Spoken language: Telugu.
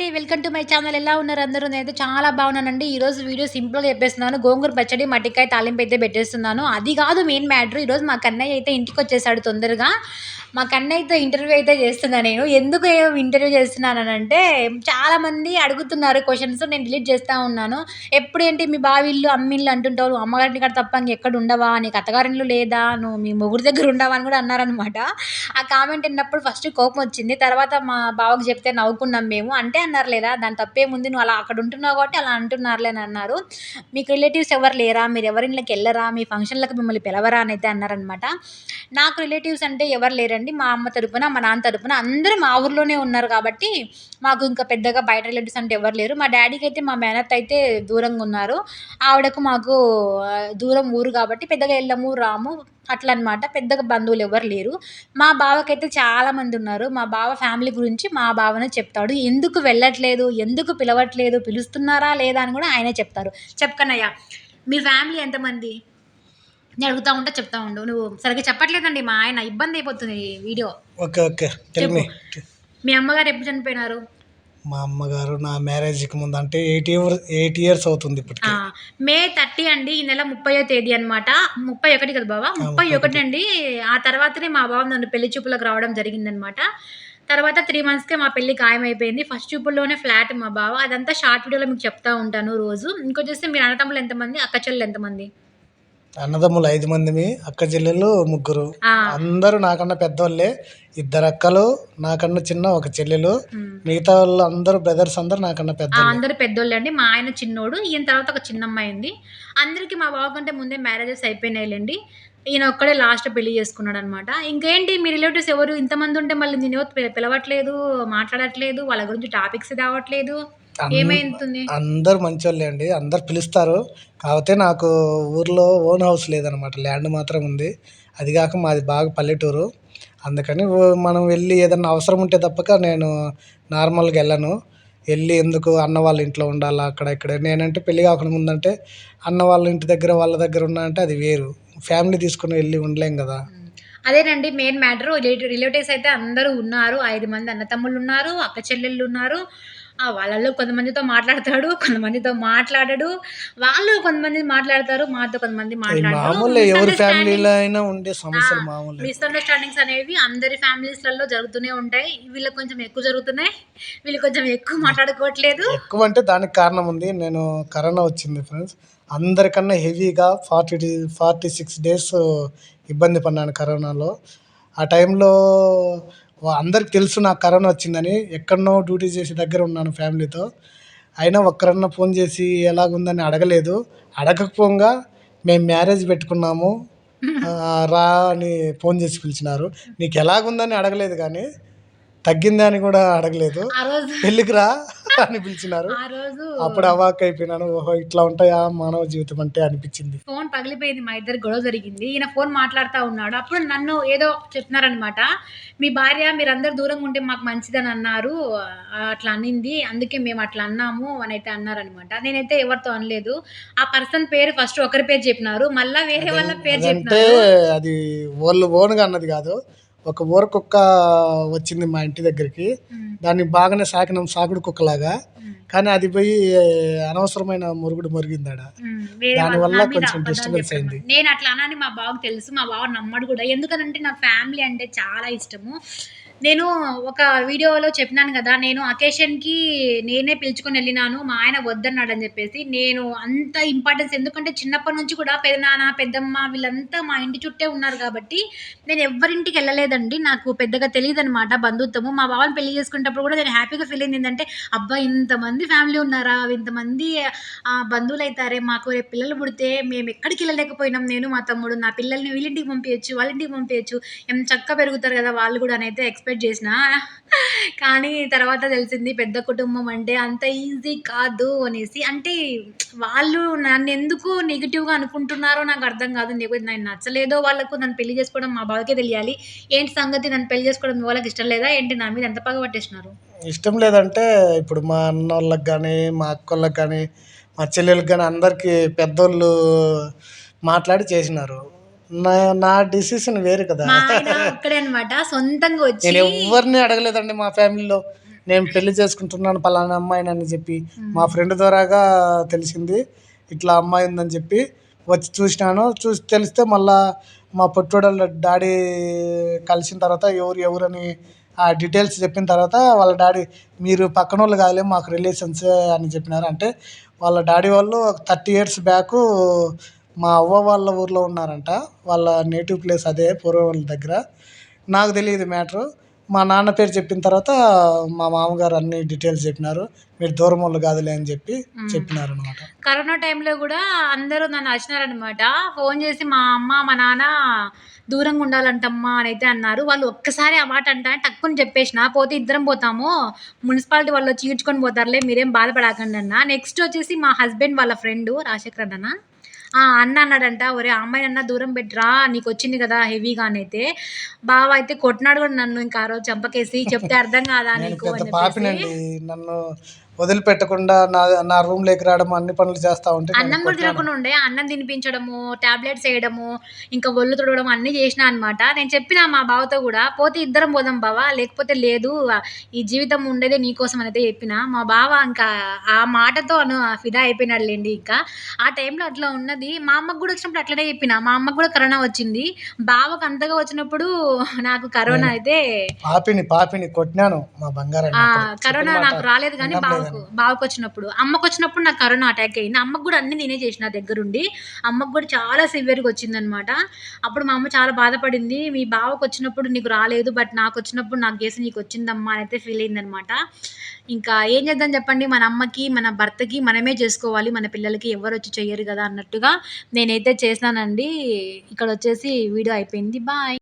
అండి వెల్కమ్ టు మై ఛానల్. ఎలా ఉన్నారు అందరూ? నేనైతే చాలా బాగున్నానండి. ఈరోజు వీడియో సింపుల్గా చెప్పేస్తున్నాను. గోంగూర పచ్చడి మట్టికాయ తాలింపు అయితే పెట్టేస్తున్నాను. అది కాదు మెయిన్ మ్యాటర్ ఈరోజు మా కన్నయ్య అయితే ఇంటికి వచ్చేసాడు తొందరగా. మా కన్నయ్యతో ఇంటర్వ్యూ అయితే చేస్తున్నాను నేను. ఎందుకు ఇంటర్వ్యూ చేస్తున్నానంటే చాలామంది అడుగుతున్నారు క్వశ్చన్స్ నేను డిలీట్ చేస్తూ ఉన్నాను. ఎప్పుడు ఏంటి మీ బావిళ్ళు అమ్మిళ్ళు అంటుంటారు. అమ్మగారింటి కాడ తప్ప ఎక్కడ ఉండవా? నీకు అత్తగారిళ్ళు లేదా? నువ్వు మీ మొగుడు దగ్గర ఉండవా అని కూడా అన్నారనమాట ఆ కామెంట్ విన్నప్పుడు ఫస్ట్ కోపం వచ్చింది. తర్వాత మా బావకు చెప్తే నవ్వుకున్నాం మేము. అంటే అన్నారు లేదా? దాని తప్పేముంది? నువ్వు అలా అక్కడ ఉంటున్నావు కాబట్టి అలా అంటున్నారులే అని అన్నారు. మీకు రిలేటివ్స్ ఎవరు లేరా? మీరు ఎవరిళ్ళకి వెళ్ళరా? మీ ఫంక్షన్లకు మిమ్మల్ని పిలవరా? అని అయితే అన్నారనమాట నాకు రిలేటివ్స్ అంటే ఎవరు లేరండి. మా అమ్మ తరపున మా నాన్న తరపున అందరూ మా ఊర్లోనే ఉన్నారు కాబట్టి మాకు ఇంకా పెద్దగా బయట రిలేటివ్స్ అంటే ఎవరు లేరు. మా డాడీకి అయితే మా మేనత్ అయితే దూరంగా ఉన్నారు. ఆవిడకు మాకు దూరం ఊరు కాబట్టి పెద్దగా వెళ్ళము రాము అట్లా అనమాట పెద్దగా బంధువులు ఎవరు లేరు. మా బావకైతే చాలా మంది ఉన్నారు. మా బావ ఫ్యామిలీ గురించి మా బావనే చెప్తాడు. ఎందుకు వెళ్ళట్లేదు? ఎందుకు పిలవట్లేదు? పిలుస్తున్నారా లేదా అని కూడా ఆయనే చెప్తారు. చెప్పకనయ్యా మీ ఫ్యామిలీ ఎంతమంది? నేను అడుగుతా ఉంటా చెప్తా ఉండు. నువ్వు సరిగ్గా చెప్పట్లేదండి మా ఆయన. ఇబ్బంది అయిపోతుంది వీడియో. Okay okay. మీ అమ్మగారు ఎప్పుడు చనిపోయినారు? మా అమ్మగారు నా మ్యారేజ్కి ముందు అంటే ఎయిట్ ఇయర్ ఎయిట్ ఇయర్స్ అవుతుంది ఇప్పటికి. మే థర్టీ అండి ఈ నెల ముప్పయో తేదీ అనమాట ముప్పై ఒకటి కదా బాబా ముప్పై ఒకటి అండి. ఆ తర్వాతనే మా బావ నన్ను పెళ్ళి చూపులకు రావడం జరిగిందనమాట తర్వాత త్రీ మంత్స్కే మా పెళ్ళి ఖాయమైపోయింది. ఫస్ట్ చూపుల్లోనే ఫ్లాట్ మా బావ. అదంతా షార్ట్ వీడియోలో మీకు చెప్తా ఉంటాను రోజు. ఇంకొచ్చేసి మీరు అన్నతమ్ములు ఎంతమంది అక్క చెల్లెలు ఎంతమంది? అన్నదమ్ములు ఐదు మందిమి అక్క చెల్లెలు ముగ్గురు. అందరూ నాకన్నా పెద్దవాళ్ళే ఇద్దరు అక్కలు నాకన్నా చిన్న ఒక చెల్లెలు. మిగతా వాళ్ళు అందరూ బ్రదర్స్ అందరూ నాకన్నా పెద్దవాళ్ళు అందరు పెద్దోళ్ళు అండి. మా ఆయన చిన్నోడు ఈయన తర్వాత ఒక చిన్న అమ్మాయి ఉంది. అందరికీ మా బావ కంటే ముందే మ్యారేజెస్ అయిపోయినాయిలేండి. ఈయన ఒక్కడే లాస్ట్ పెళ్ళి చేసుకున్నాడు అనమాట ఇంకేంటి మీ రిలేటివ్స్ ఎవరు? ఇంతమంది ఉంటే మళ్ళీ నేను పిలవట్లేదు మాట్లాడట్లేదు వాళ్ళ గురించి టాపిక్స్ రావట్లేదు. ఏమైతుంది? అందరూ మంచోళ్ళే అండి అందరు పిలుస్తారు. కాకపోతే నాకు ఊర్లో ఓన్ హౌస్ లేదనమాట ల్యాండ్ మాత్రం ఉంది. అది కాక మాది బాగా పల్లెటూరు. అందుకని మనం వెళ్ళి ఏదన్నా అవసరం ఉంటే తప్పక నేను నార్మల్గా వెళ్ళను. వెళ్ళి ఎందుకు అన్న వాళ్ళ ఇంట్లో ఉండాలా అక్కడ ఇక్కడ. నేనంటే పెళ్ళి కాకుండా ముందంటే అన్న వాళ్ళ ఇంటి దగ్గర వాళ్ళ దగ్గర ఉన్నా అంటే అది వేరు. ఫ్యామిలీ తీసుకుని వెళ్ళి ఉండలేం కదా. అదేనండి మెయిన్ మ్యాటర్. రిలేటివ్స్ అయితే అందరూ ఉన్నారు. ఐదు మంది అన్న తమ్ముళ్ళు ఉన్నారు అక్క చెల్లెళ్ళు ఉన్నారు. ఆ వాళ్ళల్లో కొంతమందితో మాట్లాడతాడు కొంతమందితో మాట్లాడడు వాళ్ళు కొంతమంది మాట్లాడతారు మాతో కొంతమంది అది మామూలే ఎవరి ఫ్యామిలీలో అయినా ఉండే సమస్యలు మామూలే. మిస్అండర్స్టాండింగ్స్ అనేవి అందరి ఫ్యామిలీస్లలో జరుగుతూనే ఉంటాయి. వీళ్ళకి కొంచెం ఎక్కువ జరుగుతున్నాయి. వీళ్ళు కొంచెం ఎక్కువ మాట్లాడుకోవట్లేదు. ఎక్కువ అంటే దానికి కారణం ఉంది. నేను కరోనా వచ్చింది ఫ్రెండ్స్ అందరికన్నా హెవీగా ఫార్టీ ఫార్టీ సిక్స్ డేస్ ఇబ్బంది పడ్డాను కరోనాలో. ఆ టైంలో అందరికి తెలుసు నాకు కరోనా వచ్చిందని. ఎక్కడనో డ్యూటీ చేసి దగ్గర ఉన్నాను ఫ్యామిలీతో. అయినా ఒక్కరన్నా ఫోన్ చేసి ఎలాగుందని అడగలేదు. అడగకపోగా మేము మ్యారేజ్ పెట్టుకున్నాము. రా అని ఫోన్ చేసి పిలిచినారు. నీకు ఎలాగుందని అడగలేదు కానీ తగ్గిందా అని కూడా అడగలేదు. పెళ్ళికి రా. అని పిలిచినారు. ఆ రోజు అప్పుడు అవాక్ అయిపోయినాను. ఓహో ఇట్లా ఉంటాయా? మానవ జీవితం అంటే అనిపించింది. ఫోన్ పగిలిపోయింది మా ఇద్దరు గొడవ జరిగింది. ఈయన ఫోన్ మాట్లాడుతూ ఉన్నాడు. అప్పుడు నన్ను ఏదో చెప్తున్నారనమాట మీ భార్య మీరందరూ దూరంగా ఉంటే మాకు మంచిదని అన్నారు. అట్లా అనింది. అందుకే మేము అట్లా అన్నాము అని అయితే అన్నారనమాట నేనైతే ఎవరితో అనలేదు. ఆ పర్సన్ పేరు ఫస్ట్ ఒకరి పేరు చెప్పినారు. మళ్ళా వేరే వాళ్ళ పేరు చెప్పినారు. అది వాళ్ళు ఓన్గా అన్నది కాదు. ఒక ఊర కుక్క వచ్చింది మా ఇంటి దగ్గరికి దాన్ని బాగానే సాకినాం సాకుడు కుక్కలాగా కానీ అది పోయి అనవసరమైన మురుగుడు మురిగిందాడ దానివల్ల కొంచెం చెప్పడం. అయింది. నేను అట్లా అనని మా బావకు తెలుసు మా బావ నమ్మడు కూడా ఎందుకనంటే నా ఫ్యామిలీ అంటే చాలా ఇష్టము నేను ఒక వీడియోలో చెప్పినాను కదా నేను అకేషన్కి నేనే పిలుచుకొని వెళ్ళినాను మా ఆయన వద్దన్నాడు అని చెప్పేసి. నేను అంత ఇంపార్టెన్స్ ఎందుకంటే చిన్నప్పటి నుంచి కూడా పెదనాన్న పెద్దమ్మ వీళ్ళంతా మా ఇంటి చుట్టే ఉన్నారు కాబట్టి నేను ఎవరింటికి వెళ్ళలేదండి. నాకు పెద్దగా తెలియదు అనమాట బంధుత్వము. మా బావని పెళ్ళి చేసుకునేటప్పుడు కూడా నేను హ్యాపీగా ఫీల్ అయింది ఏంటంటే అబ్బా ఇంతమంది ఫ్యామిలీ ఉన్నారా? ఇంతమంది ఆ, బంధువులు అవుతారే మాకు రేపు పిల్లలు పుడితే మేము ఎక్కడికి వెళ్ళలేకపోయినాం. నేను మా తమ్ముడు నా పిల్లల్ని వీళ్ళింటికి పంపించచ్చు వాళ్ళ ఇంటికి పంపించచ్చు ఏం చక్కగా పెరుగుతారు కదా వాళ్ళు కూడా అయితే ఎక్స్పెక్ట్ చేసిన. కానీ తర్వాత తెలిసింది పెద్ద కుటుంబం అంటే అంత ఈజీ కాదు అనేసి. అంటే వాళ్ళు నన్ను ఎందుకు నెగిటివ్గా అనుకుంటున్నారో నాకు అర్థం కాదు. లేకపోతే నేను నచ్చలేదో వాళ్ళకు నన్ను పెళ్ళి చేసుకోవడం మా బావకే తెలియాలి. ఏంటి సంగతి? నన్ను పెళ్ళి చేసుకోవడం వాళ్ళకి ఇష్టం లేదా? ఏంటి నా మీద ఎంత పగ పట్టేసినారు? ఇష్టం లేదంటే ఇప్పుడు మా అన్న వాళ్ళకి కానీ మా అక్కోళ్ళకి కానీ మా చెల్లెళ్ళకి కానీ అందరికీ పెద్దోళ్ళు మాట్లాడి చేసినారు. నా నా డిసిషన్ వేరు కదా. మా ఆయన ఒక్కడే అనమాట సొంతంగా వచ్చి నేను ఎవరిని అడగలేదండి మా ఫ్యామిలీలో. నేను పెళ్ళి చేసుకుంటున్నాను పలానా అమ్మాయిని అని చెప్పి. మా ఫ్రెండ్ ద్వారాగా తెలిసింది ఇట్లా అమ్మాయి ఉందని చెప్పి వచ్చి చూసినాను. చూసి తెలిస్తే మళ్ళా మా పొట్టోడళ్ళ డాడీ కలిసిన తర్వాత ఎవరు ఎవరని ఆ డీటెయిల్స్ చెప్పిన తర్వాత వాళ్ళ డాడీ మీరు పక్కన వాళ్ళు కాదులే మాకు రిలేషన్స్ అని చెప్పినారు. అంటే వాళ్ళ డాడీ వాళ్ళు థర్టీ ఇయర్స్ బ్యాక్ మా అవ్వ వాళ్ళ ఊర్లో ఉన్నారంట. వాళ్ళ నేటివ్ ప్లేస్ అదే పూర్వ వాళ్ళ దగ్గర. నాకు తెలియదు మ్యాటరు మా నాన్న పేరు చెప్పిన తర్వాత మా మామగారు అన్ని డీటెయిల్స్ చెప్పినారు. మీరు దూరం వాళ్ళు కాదులే అని చెప్పి చెప్పినారు అనమాట కరోనా టైంలో కూడా అందరూ నన్ను అరిచినారనమాట ఫోన్ చేసి మా అమ్మ మా నాన్న దూరంగా ఉండాలంటమ్మా అని అయితే అన్నారు. వాళ్ళు ఒక్కసారి ఆ మాట అంటా టక్కుని చెప్పేసిన. పోతే ఇద్దరం పోతాము. మున్సిపాలిటీ వాళ్ళు వచ్చి ఈడ్చుకొని పోతారులే మీరేం బాధపడకండి అన్న. నెక్స్ట్ వచ్చేసి మా హస్బెండ్ వాళ్ళ ఫ్రెండ్ రాజశేఖర్ అన్న ఆ అన్న అన్నాడంట ఒరే అమ్మాయి అన్న దూరం పెట్టరా? నీకు వచ్చింది కదా హెవీగా అని అయితే బావ అయితే కొట్టినాడు కూడా నన్ను ఇంకా ఆ రోజు చంపకేసి చెప్తే అర్థం కాదా నీకు? అని చెప్పేసి నన్ను వదిలిపెట్టకుండా నా నా రూమ్లోకి రావడం అన్ని పనులు చేస్తా ఉంటే అన్నం కూడా. తినకుండా ఉండే అన్నం తినిపించడము టాబ్లెట్స్ వేయడము ఇంకా ఒళ్ళు తుడవడం అన్నీ చేసిన అనమాట నేను చెప్పిన మా బావతో కూడా పోతే ఇద్దరం పోదాం బావ లేకపోతే లేదు ఈ జీవితం ఉండేదే నీకోసం అయితే చెప్పిన. మా బావ ఇంకా ఆ మాటతో అను ఫిదా అయిపోయినాడు లేండి ఇంకా. ఆ టైంలో అట్లా ఉన్నది మా అమ్మకు కూడా వచ్చినప్పుడు అట్లనే చెప్పిన. మా అమ్మకు కూడా కరోనా వచ్చింది. బావకు అంతగా వచ్చినప్పుడు నాకు కరోనా అయితే పాపిని పాపిని కొట్టినాను మా బంగారం కరోనా నాకు రాలేదు కానీ బావకు బావకు వచ్చినప్పుడు అమ్మకు వచ్చినప్పుడు నాకు కరోనా అటాక్ అయింది. అమ్మకు కూడా అన్ని నేనే చేసిన దగ్గరుండి. అమ్మకు కూడా చాలా సివియర్గా వచ్చిందనమాట. అప్పుడు మా అమ్మ చాలా బాధపడింది. మీ బావకు వచ్చినప్పుడు నీకు రాలేదు బట్ నాకు వచ్చినప్పుడు నాకు చేసి నీకు వచ్చిందమ్మా అని అయితే ఫీల్ అయిందనమాట. ఇంకా ఏం చేద్దాం చెప్పండి? మన అమ్మకి మన భర్తకి మనమే చేసుకోవాలి. మన పిల్లలకి ఎవరు వచ్చి చెయ్యరు కదా అన్నట్టుగా నేనైతే చేసినానండి ఇక్కడ వచ్చేసి వీడియో అయిపోయింది. బాయ్